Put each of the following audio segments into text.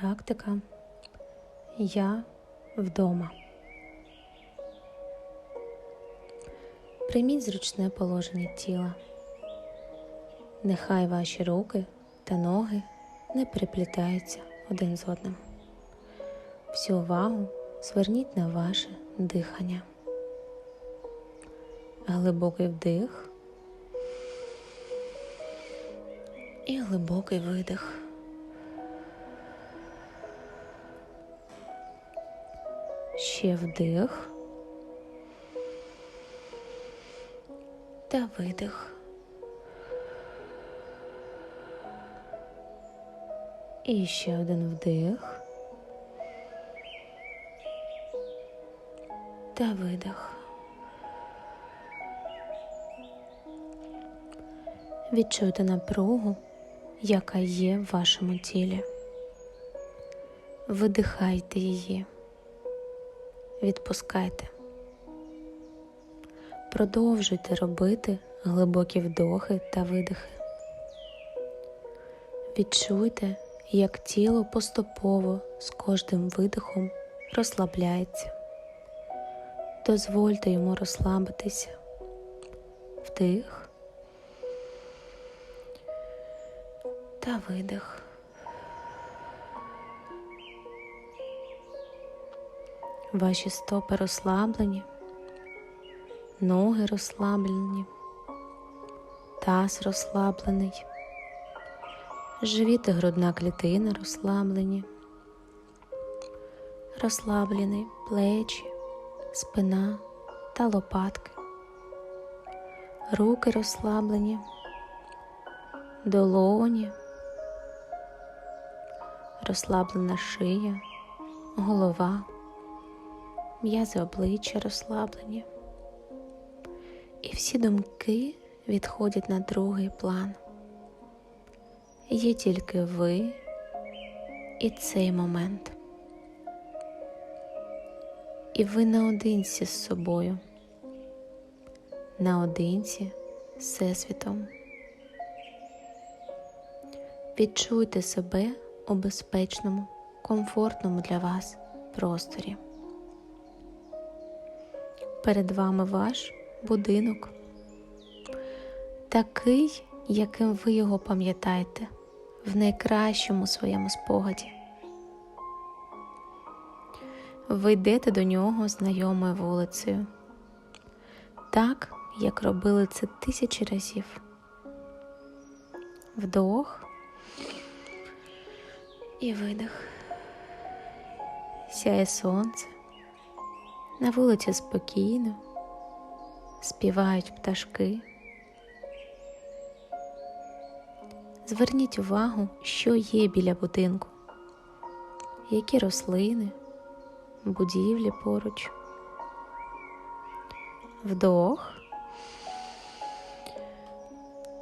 Практика Я вдома. Прийміть зручне положення тіла. Нехай ваші руки та ноги не переплітаються один з одним. Всю увагу зверніть на ваше дихання. Глибокий вдих і глибокий видих. Ще вдих та видих. І ще один вдих та видих. Відчуйте напругу, яка є в вашому тілі. Видихайте її. Відпускайте. Продовжуйте робити глибокі вдохи та видихи. Відчуйте, як тіло поступово з кожним видихом розслабляється. Дозвольте йому розслабитися. Вдих та видих. Ваші стопи розслаблені, ноги розслаблені, таз розслаблений, живіт і грудна клітина розслаблені, розслаблені плечі, спина та лопатки, руки розслаблені, долоні, розслаблена шия, голова м'язи обличчя розслаблені, і всі думки відходять на другий план. Є тільки ви і цей момент. І ви наодинці з собою, наодинці з Всесвітом. Відчуйте себе у безпечному, комфортному для вас просторі. Перед вами ваш будинок, такий, яким ви його пам'ятаєте, в найкращому своєму спогаді. Ви йдете до нього знайомою вулицею, так, як робили це тисячі разів. Вдох і видих. Сяє сонце. На вулиці спокійно, співають пташки. Зверніть увагу, що є біля будинку, які рослини, будівлі поруч. Вдох,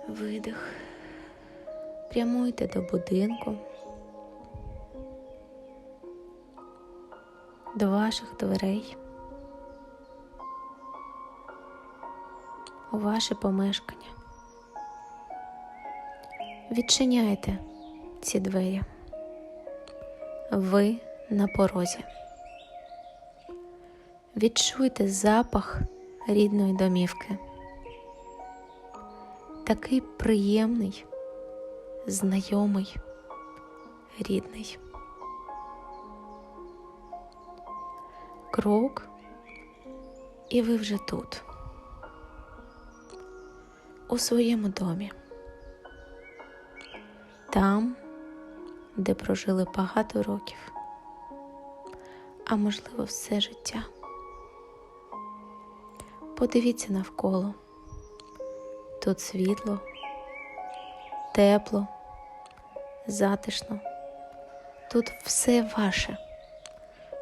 видих. Прямуйте до будинку, до ваших дверей. У ваше помешкання. Відчиняйте ці двері. Ви на порозі. Відчуйте запах рідної домівки. Такий приємний, знайомий, рідний. Крок, і ви вже тут у своєму домі, там, де прожили багато років, а можливо, все життя. Подивіться навколо, тут світло, тепло, затишно, тут все ваше,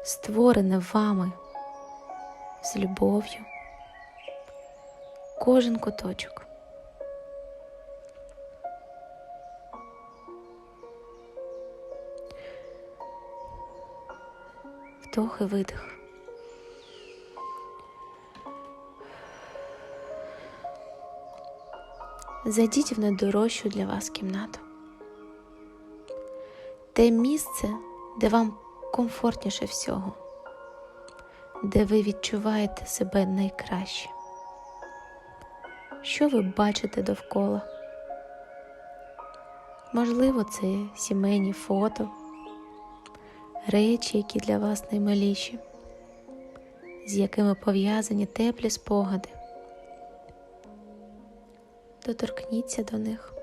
створене вами з любов'ю, кожен куточок. Вдох і видих. Зайдіть в найдорожчу для вас кімнату. Те місце, де вам комфортніше всього, де ви відчуваєте себе найкраще. Що ви бачите довкола? Можливо, це сімейні фото, речі, які для вас наймиліші, з якими пов'язані теплі спогади. Доторкніться до них,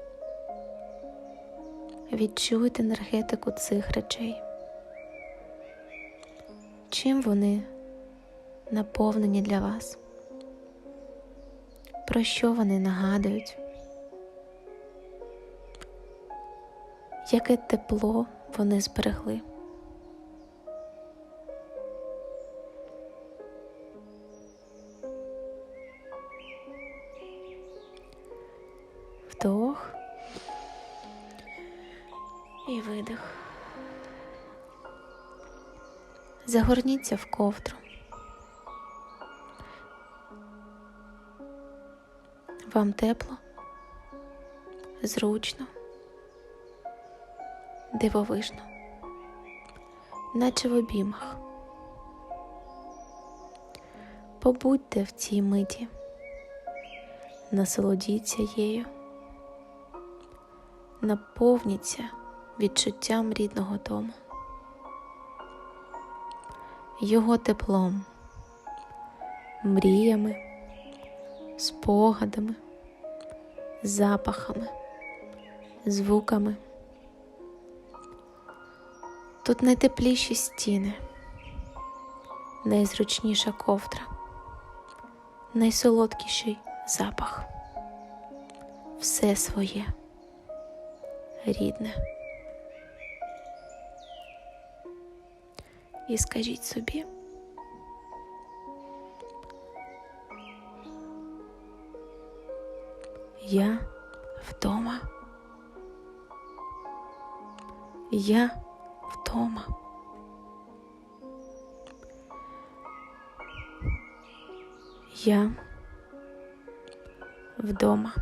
відчуйте енергетику цих речей. Чим вони наповнені для вас? Про що вони нагадують? Яке тепло вони зберегли? Вдох і видих. Загорніться в ковдру. Вам тепло, зручно, дивовижно, наче в обіймах. Побудьте в цій миті, насолодіться її, наповніться відчуттям рідного дому, його теплом, мріями спогадами, запахами, звуками. Тут найтепліші стіни, найзручніша ковдра, найсолодкіший запах. Все своє, рідне. І скажіть собі. Я вдома. Я вдома. Я вдома.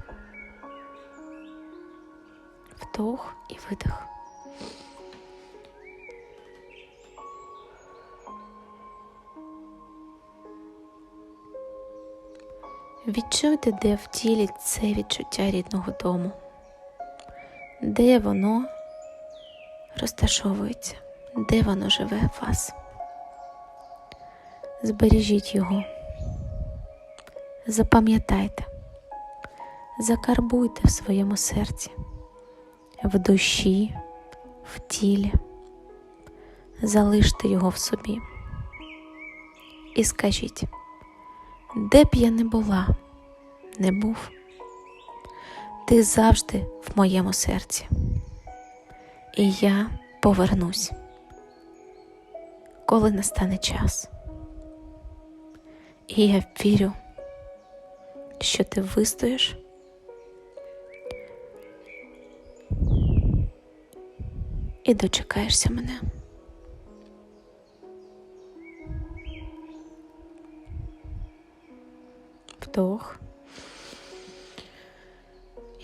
Вдох і видих. Відчуйте, де в тілі це відчуття рідного дому, де воно розташовується, де воно живе в вас. Збережіть його, запам'ятайте, закарбуйте в своєму серці, в душі, в тілі, залиште його в собі і скажіть. Де б я не була, не був, ти завжди в моєму серці, і я повернусь, коли настане час. І я вірю, що ти вистоїш. І дочекаєшся мене. Вдох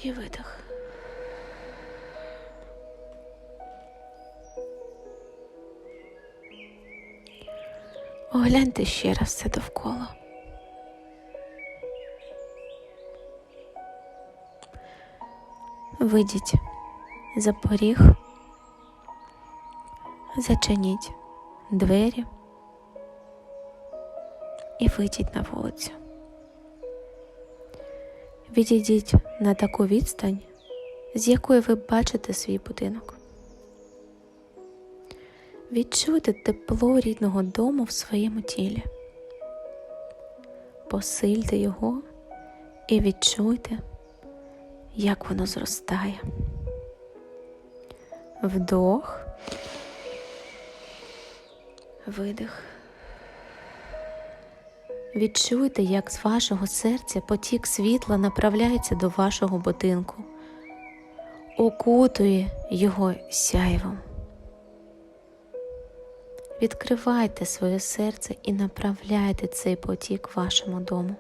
і видих. Огляньте ще раз все довкола. Вийдіть за поріг, зачиніть двері і вийдіть на вулицю. Відійдіть на таку відстань, з якої ви бачите свій будинок. Відчуйте тепло рідного дому в своєму тілі. Посильте його і відчуйте, як воно зростає. Вдох, видих. Відчуйте, як з вашого серця потік світла направляється до вашого будинку, окутує його сяйвом. Відкривайте своє серце і направляйте цей потік вашому дому.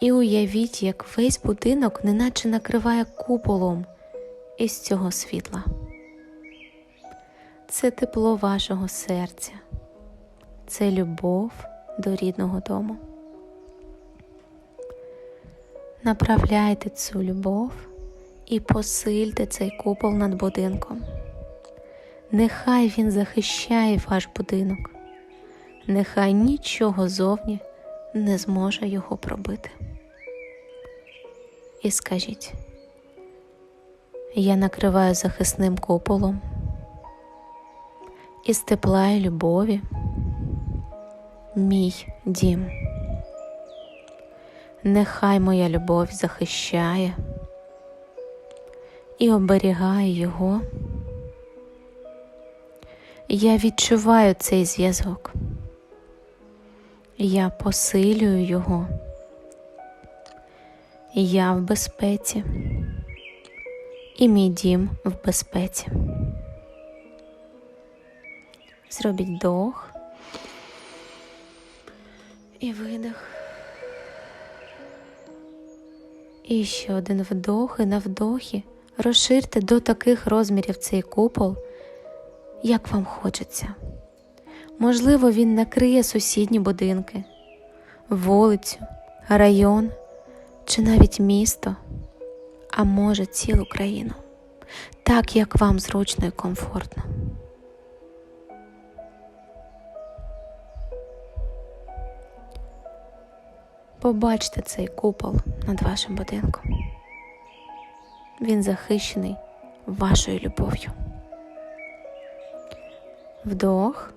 І уявіть, як весь будинок неначе накриває куполом із цього світла. Це тепло вашого серця, це любов до рідного дому. Направляйте цю любов і посильте цей купол над будинком. Нехай він захищає ваш будинок, нехай нічого зовні не зможе його пробити. І скажіть, я накриваю захисним куполом із тепла і любові мій дім. Нехай моя любов захищає і оберігає його. Я відчуваю цей зв'язок. Я посилюю його. Я в безпеці, і мій дім в безпеці. Зробіть вдох і видих. І ще один вдох, і на вдохі розширте до таких розмірів цей купол, як вам хочеться. Можливо, він накриє сусідні будинки, вулицю, район чи навіть місто, а може цілу країну, так як вам зручно і комфортно. Побачте цей купол над вашим будинком. Він захищений вашою любов'ю. Вдох,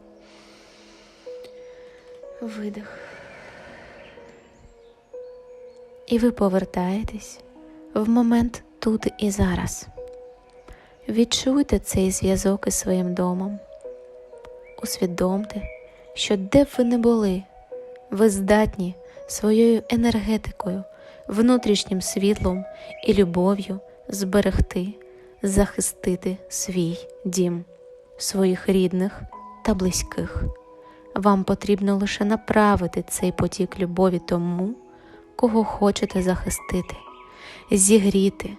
видих. І ви повертаєтесь в момент тут і зараз. Відчуйте цей зв'язок із своїм домом. Усвідомте, що де б ви не були, ви здатні своєю енергетикою, внутрішнім світлом і любов'ю зберегти, захистити свій дім, своїх рідних та близьких. Вам потрібно лише направити цей потік любові тому, кого хочете захистити, зігріти,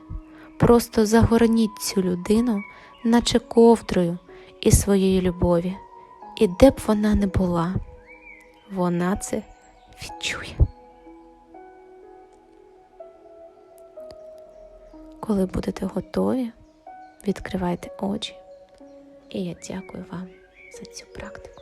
просто загорніть цю людину, наче ковдрою із своєї любові, і де б вона не була, вона це відчує. Коли будете готові, відкривайте очі, і я дякую вам за цю практику.